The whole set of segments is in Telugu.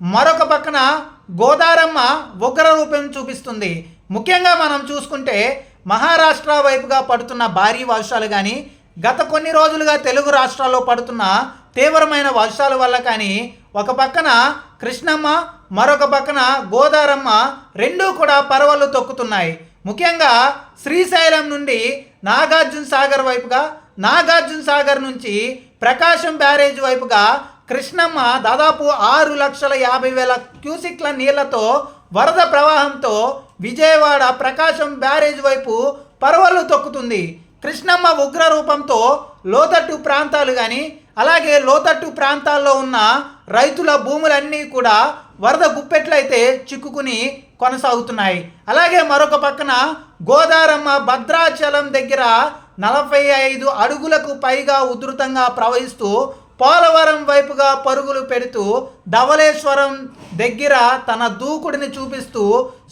మరొక పక్కన గోదారమ్మ ఉగ్ర రూపం చూపిస్తుంది. ముఖ్యంగా మనం చూసుకుంటే మహారాష్ట్ర వైపుగా పడుతున్న భారీ వర్షాలు కానీ గత కొన్ని రోజులుగా తెలుగు రాష్ట్రాల్లో పడుతున్న తీవ్రమైన వర్షాల వల్ల కానీ ఒక పక్కన కృష్ణమ్మ మరొక పక్కన గోదారమ్మ రెండూ కూడా పరవళ్ళు తొక్కుతున్నాయి. ముఖ్యంగా శ్రీశైలం నుండి నాగార్జున సాగర్ వైపుగా నాగార్జున సాగర్ నుంచి ప్రకాశం బ్యారేజ్ వైపుగా కృష్ణమ్మ దాదాపు ఆరు లక్షల యాభై వేల క్యూసిక్ల నీళ్ళతో వరద ప్రవాహంతో విజయవాడ ప్రకాశం బ్యారేజ్ వైపు పరవళ్ళు తొక్కుతుంది. కృష్ణమ్మ ఉగ్ర రూపంతో లోతట్టు ప్రాంతాలు కానీ అలాగే లోతట్టు ప్రాంతాల్లో ఉన్న రైతుల భూములన్నీ కూడా వరద గుప్పెట్లయితే చిక్కుకుని కొనసాగుతున్నాయి. అలాగే మరొక పక్కన గోదారమ్మ భద్రాచలం దగ్గర నలభై ఐదు అడుగులకు పైగా ఉధృతంగా ప్రవహిస్తూ పోలవరం వైపుగా పరుగులు పెడుతూ ధవళేశ్వరం దగ్గర తన దూకుడిని చూపిస్తూ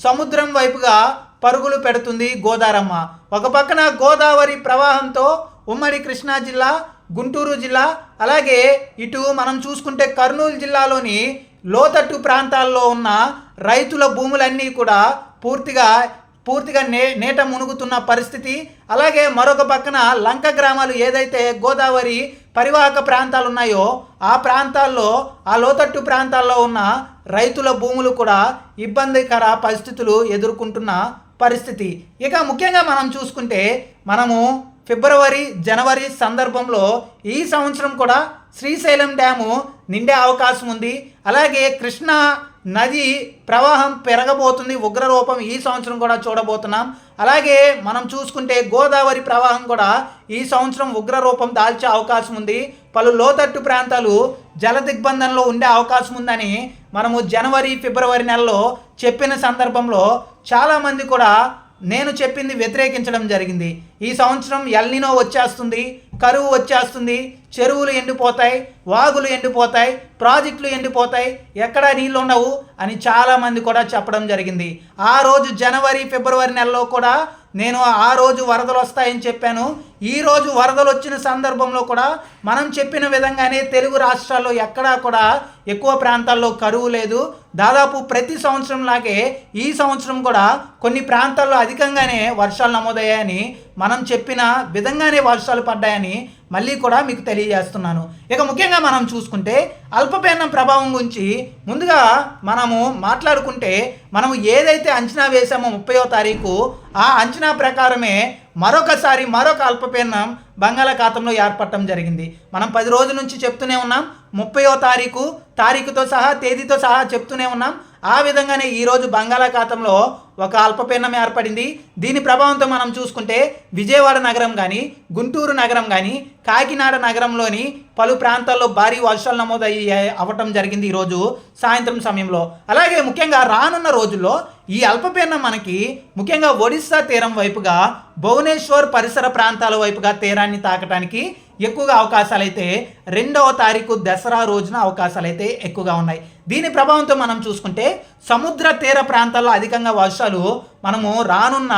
సముద్రం వైపుగా పరుగులు పెడుతుంది గోదారమ్మ. ఒక పక్కన గోదావరి ప్రవాహంతో ఉమ్మడి కృష్ణా జిల్లా గుంటూరు జిల్లా అలాగే ఇటు మనం చూసుకుంటే కర్నూలు జిల్లాలోని లోతట్టు ప్రాంతాల్లో ఉన్న రైతుల భూములన్నీ కూడా పూర్తిగా పూర్తిగా నే నేట మునుగుతున్న పరిస్థితి. అలాగే మరొక పక్కన లంక గ్రామాలు ఏదైతే గోదావరి పరివాహక ప్రాంతాలు ఉన్నాయో ఆ ప్రాంతాల్లో ఆ లోతట్టు ప్రాంతాల్లో ఉన్న రైతుల భూములు కూడా ఇబ్బందికర పరిస్థితులు ఎదుర్కొంటున్న పరిస్థితి. ఇక ముఖ్యంగా మనం చూసుకుంటే మనము ఫిబ్రవరి జనవరి సందర్భంలో ఈ సంవత్సరం కూడా శ్రీశైలం డ్యాము నిండే అవకాశం ఉంది. అలాగే కృష్ణా నది ప్రవాహం పెరగబోతుంది ఉగ్రరూపం ఈ సంవత్సరం కూడా చూడబోతున్నాం. అలాగే మనం చూసుకుంటే గోదావరి ప్రవాహం కూడా ఈ సంవత్సరం ఉగ్రరూపం దాల్చే అవకాశం ఉంది. పలు లోతట్టు ప్రాంతాలు జల దిగ్బంధంలో ఉండే అవకాశం ఉందని మనము జనవరి ఫిబ్రవరి నెలలో చెప్పిన సందర్భంలో చాలామంది కూడా నేను చెప్పింది వ్యతిరేకించడం జరిగింది. ఈ సంవత్సరం ఎల్నినో వచ్చేస్తుంది. కరువు వచ్చేస్తుంది చెరువులు ఎండిపోతాయి వాగులు ఎండిపోతాయి ప్రాజెక్టులు ఎండిపోతాయి ఎక్కడ నీళ్ళు ఉండవు అని చాలామంది కూడా చెప్పడం జరిగింది. ఆ రోజు జనవరి ఫిబ్రవరి నెలలో కూడా నేను ఆ రోజు వరదలు వస్తాయని చెప్పాను. ఈ రోజు వరదలు వచ్చిన సందర్భంలో కూడా మనం చెప్పిన విధంగానే తెలుగు రాష్ట్రాల్లో ఎక్కడా కూడా ఎక్కువ ప్రాంతాల్లో కరువు లేదు. దాదాపు ప్రతి సంవత్సరం లాగే ఈ సంవత్సరం కూడా కొన్ని ప్రాంతాల్లో అధికంగానే వర్షాలు నమోదయ్యాయని మనం చెప్పిన విధంగానే వర్షాలు పడ్డాయని మళ్ళీ కూడా మీకు తెలియజేస్తున్నాను. ఇక ముఖ్యంగా మనం చూసుకుంటే అల్పపీడనం ప్రభావం గురించి ముందుగా మనము మాట్లాడుకుంటే మనము ఏదైతే అంచనా వేసామో ముప్పయో తారీఖు ఆ అంచనా ప్రకారమే మరొకసారి మరొక అల్పపీడనం బంగాళాఖాతంలో ఏర్పడటం జరిగింది. మనం పది రోజుల నుంచి చెప్తూనే ఉన్నాం. ముప్పయో తారీఖు తారీఖుతో సహా తేదీతో సహా చెప్తూనే ఉన్నాం. ఆ విధంగానే ఈరోజు బంగాళాఖాతంలో ఒక అల్పపీడనం ఏర్పడింది. దీని ప్రభావంతో మనం చూసుకుంటే విజయవాడ నగరం కానీ గుంటూరు నగరం కానీ కాకినాడ నగరంలోని పలు ప్రాంతాల్లో భారీ వర్షాలు నమోదయ్యి అవ్వటం జరిగింది ఈరోజు సాయంత్రం సమయంలో. అలాగే ముఖ్యంగా రానున్న రోజుల్లో ఈ అల్పపీడనం మనకి ముఖ్యంగా ఒడిస్సా తీరం వైపుగా భువనేశ్వర్ పరిసర ప్రాంతాల వైపుగా తీరాన్ని తాకటానికి ఎక్కువగా అవకాశాలు అయితే రెండవ తారీఖు దసరా రోజున అవకాశాలు అయితే ఎక్కువగా ఉన్నాయి. దీని ప్రభావంతో మనం చూసుకుంటే సముద్ర తీర ప్రాంతాల్లో అధికంగా వర్షాలు మనము రానున్న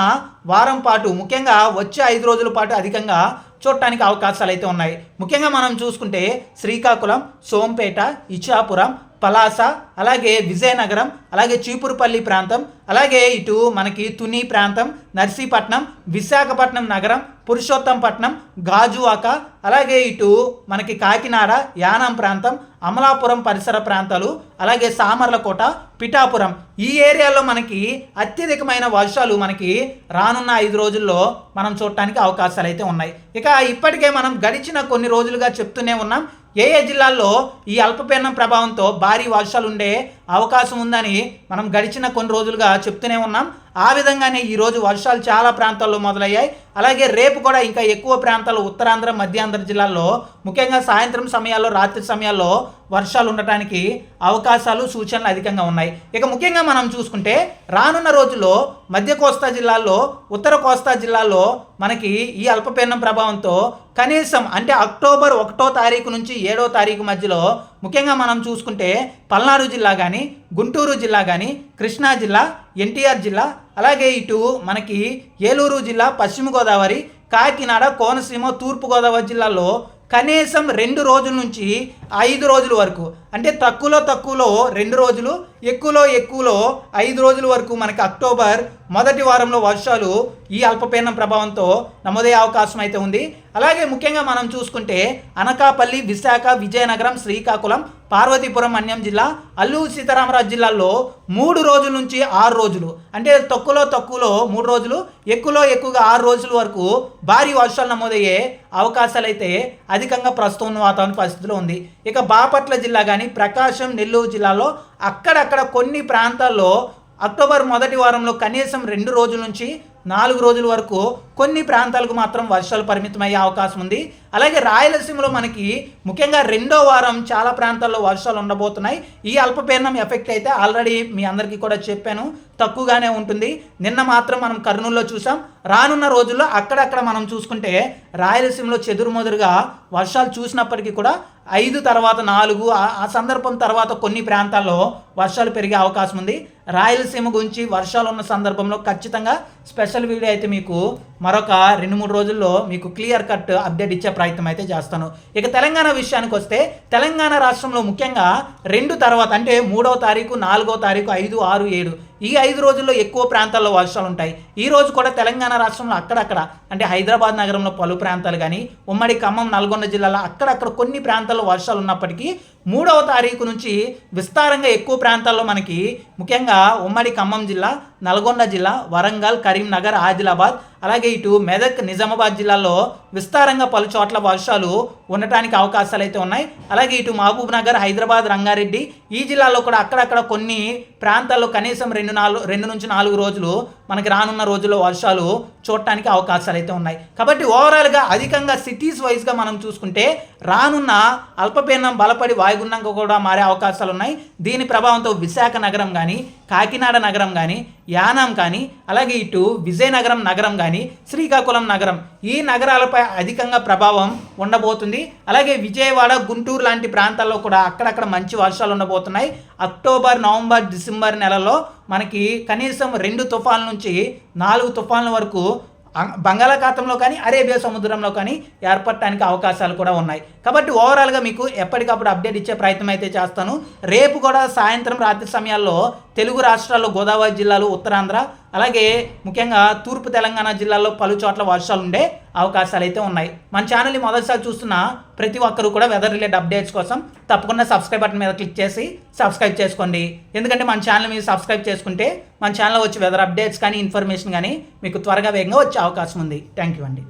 వారం పాటు ముఖ్యంగా వచ్చే ఐదు రోజుల పాటు అధికంగా చూడటానికి అవకాశాలు అయితే ఉన్నాయి. ముఖ్యంగా మనం చూసుకుంటే శ్రీకాకుళం సోంపేట ఇచ్చాపురం పలాస అలాగే విజయనగరం అలాగే చీపురుపల్లి ప్రాంతం అలాగే ఇటు మనకి తుని ప్రాంతం నర్సీపట్నం విశాఖపట్నం నగరం పురుషోత్తంపట్నం గాజువాక అలాగే ఇటు మనకి కాకినాడ యానం ప్రాంతం అమలాపురం పరిసర ప్రాంతాలు అలాగే సామర్లకోట పిఠాపురం. ఈ ఏరియాలో మనకి అత్యధికమైన వర్షాలు మనకి రానున్న ఐదు రోజుల్లో మనం చూడటానికి అవకాశాలు అయితే ఉన్నాయి. ఇక ఇప్పటికే మనం గడిచిన కొన్ని రోజులుగా చెప్తూనే ఉన్నాం. ఏ ఏ జిల్లాల్లో ఈ అల్పపీడనం ప్రభావంతో భారీ వర్షాలు ఉండే అవకాశం ఉందని మనం గడిచిన కొన్ని రోజులుగా చెప్తూనే ఉన్నాం. ఆ విధంగానే ఈరోజు వర్షాలు చాలా ప్రాంతాల్లో మొదలయ్యాయి. అలాగే రేపు కూడా ఇంకా ఎక్కువ ప్రాంతాలు ఉత్తరాంధ్ర మధ్యాంధ్ర జిల్లాల్లో ముఖ్యంగా సాయంత్రం సమయాల్లో రాత్రి సమయాల్లో వర్షాలు ఉండటానికి అవకాశాలు సూచనలు అధికంగా ఉన్నాయి. ఇక ముఖ్యంగా మనం చూసుకుంటే రానున్న రోజుల్లో మధ్య కోస్తా జిల్లాల్లో ఉత్తర కోస్తా జిల్లాల్లో మనకి ఈ అల్పపీడనం ప్రభావంతో కనీసం అంటే అక్టోబర్ ఒకటో తారీఖు నుంచి ఏడో తారీఖు మధ్యలో ముఖ్యంగా మనం చూసుకుంటే పల్నాడు జిల్లా కానీ గుంటూరు జిల్లా కానీ కృష్ణా జిల్లా ఎన్టీఆర్ జిల్లా అలాగే ఇటు మనకి ఏలూరు జిల్లా పశ్చిమ గోదావరి కాకినాడ కోనసీమ తూర్పుగోదావరి జిల్లాలో కనీసం రెండు రోజుల నుంచి ఐదు రోజుల వరకు అంటే తక్కువలో తక్కువలో రెండు రోజులు ఎక్కువలో ఎక్కువలో ఐదు రోజుల వరకు మనకి అక్టోబర్ మొదటి వారంలో వర్షాలు ఈ అల్పపీడనం ప్రభావంతో నమోదయ్యే అవకాశం అయితే ఉంది. అలాగే ముఖ్యంగా మనం చూసుకుంటే అనకాపల్లి విశాఖ విజయనగరం శ్రీకాకుళం పార్వతీపురం అన్యం జిల్లా అల్లూరు సీతారామరాజు జిల్లాల్లో మూడు రోజుల నుంచి ఆరు రోజులు. అంటే తక్కువలో తక్కువలో మూడు రోజులు ఎక్కువలో ఎక్కువగా ఆరు రోజుల వరకు భారీ వర్షాలు నమోదయ్యే అవకాశాలు అయితే అధికంగా ప్రస్తుతం ఉన్న వాతావరణ పరిస్థితిలో ఉంది. ఇక బాపట్ల జిల్లా కానీ ప్రకాశం నెల్లూరు జిల్లాలో అక్కడక్కడ కొన్ని ప్రాంతాల్లో అక్టోబర్ మొదటి వారంలో కనీసం రెండు రోజుల నుంచి నాలుగు రోజుల వరకు కొన్ని ప్రాంతాలకు మాత్రం వర్షాలు పరిమితమయ్యే అవకాశం ఉంది. అలాగే రాయలసీమలో మనకి ముఖ్యంగా రెండో వారం చాలా ప్రాంతాల్లో వర్షాలు ఉండబోతున్నాయి. ఈ అల్పపీడనం ఎఫెక్ట్ అయితే ఆల్రెడీ మీ అందరికీ కూడా చెప్పాను. తక్కువగానే ఉంటుంది. నిన్న మాత్రం మనం కర్నూలులో చూసాం. రానున్న రోజుల్లో అక్కడక్కడ మనం చూసుకుంటే రాయలసీమలో చెదురుమదురుగా వర్షాలు చూసినప్పటికీ కూడా ఐదు తర్వాత నాలుగు ఆ- ఆ సందర్భం తర్వాత కొన్ని ప్రాంతాల్లో వర్షాలు పెరిగే అవకాశం ఉంది. రాయలసీమ గురించి వర్షాలు ఉన్న సందర్భంలో ఖచ్చితంగా స్పెషల్ వీడియో అయితే మీకు మరొక రెండు మూడు రోజుల్లో మీకు క్లియర్ కట్ అప్డేట్ ఇచ్చే ప్రయత్నం అయితే చేస్తాను. ఇక తెలంగాణ విషయానికి వస్తే తెలంగాణ రాష్ట్రంలో ముఖ్యంగా రెండు తర్వాత అంటే మూడవ తారీఖు నాలుగో తారీఖు ఐదు ఆరు ఏడు ఈ ఐదు రోజుల్లో ఎక్కువ ప్రాంతాల్లో వర్షాలు ఉంటాయి. ఈ రోజు కూడా తెలంగాణ రాష్ట్రంలో అక్కడక్కడ అంటే హైదరాబాద్ నగరంలో పలు ప్రాంతాలు కానీ ఉమ్మడి ఖమ్మం నల్గొండ జిల్లాలో అక్కడక్కడ కొన్ని ప్రాంతాల్లో వర్షాలు ఉన్నప్పటికీ మూడవ తారీఖు నుంచి విస్తారంగా ఎక్కువ ప్రాంతాల్లో మనకి ముఖ్యంగా ఉమ్మడి ఖమ్మం జిల్లా నల్గొండ జిల్లా వరంగల్ కరీంనగర్ ఆదిలాబాద్ అలాగే ఇటు మెదక్ నిజామాబాద్ జిల్లాలో విస్తారంగా పలు చోట్ల వర్షాలు ఉండటానికి అవకాశాలు అయితే ఉన్నాయి. అలాగే ఇటు మహబూబ్ నగర్ హైదరాబాద్ రంగారెడ్డి ఈ జిల్లాలో కూడా అక్కడక్కడ కొన్ని ప్రాంతాల్లో కనీసం రెండు నాలుగు రెండు నుంచి నాలుగు రోజులు మనకి రానున్న రోజుల్లో వర్షాలు చూడటానికి అవకాశాలు అయితే ఉన్నాయి. కాబట్టి ఓవరాల్గా అధికంగా సిటీస్ వైజ్గా మనం చూసుకుంటే రానున్న అల్పపీడనం బలపడి వాయుగుండంగా కూడా మారే అవకాశాలు ఉన్నాయి. దీని ప్రభావంతో విశాఖ నగరం కానీ కాకినాడ నగరం కానీ యానాం కానీ అలాగే ఇటు విజయనగరం నగరం కానీ శ్రీకాకుళం నగరం ఈ నగరాలపై అధికంగా ప్రభావం ఉండబోతుంది. అలాగే విజయవాడ గుంటూరు లాంటి ప్రాంతాల్లో కూడా అక్కడక్కడ మంచి వర్షాలు ఉండబోతున్నాయి. అక్టోబర్ నవంబర్ డిసెంబర్ నెలలో మనకి కనీసం రెండు తుఫాన్ల నుంచి నాలుగు తుఫాన్ల వరకు బంగాళాఖాతంలో కానీ అరేబియా సముద్రంలో కానీ ఏర్పడటానికి అవకాశాలు కూడా ఉన్నాయి. కాబట్టి ఓవరాల్గా మీకు ఎప్పటికప్పుడు అప్డేట్ ఇచ్చే ప్రయత్నం అయితే చేస్తాను. రేపు కూడా సాయంత్రం రాత్రి సమయాల్లో తెలుగు రాష్ట్రాల్లో గోదావరి జిల్లాలు ఉత్తరాంధ్ర అలాగే ముఖ్యంగా తూర్పు తెలంగాణ జిల్లాలో పలు చోట్ల వర్షాలు ఉండే అవకాశాలు అయితే ఉన్నాయి. మన ఛానల్ని మొదటిసారి చూస్తున్న ప్రతి ఒక్కరూ కూడా వెదర్ రిలేటెడ్ అప్డేట్స్ కోసం తప్పకుండా సబ్స్క్రైబ్ బటన్ మీద క్లిక్ చేసి సబ్స్క్రైబ్ చేసుకోండి. ఎందుకంటే మన ఛానల్ మీరు సబ్స్క్రైబ్ చేసుకుంటే మన ఛానల్లో వచ్చే వెదర్ అప్డేట్స్ కానీ ఇన్ఫర్మేషన్ కానీ మీకు త్వరగా వేగంగా వచ్చే అవకాశం ఉంది. థ్యాంక్ యూ అండి.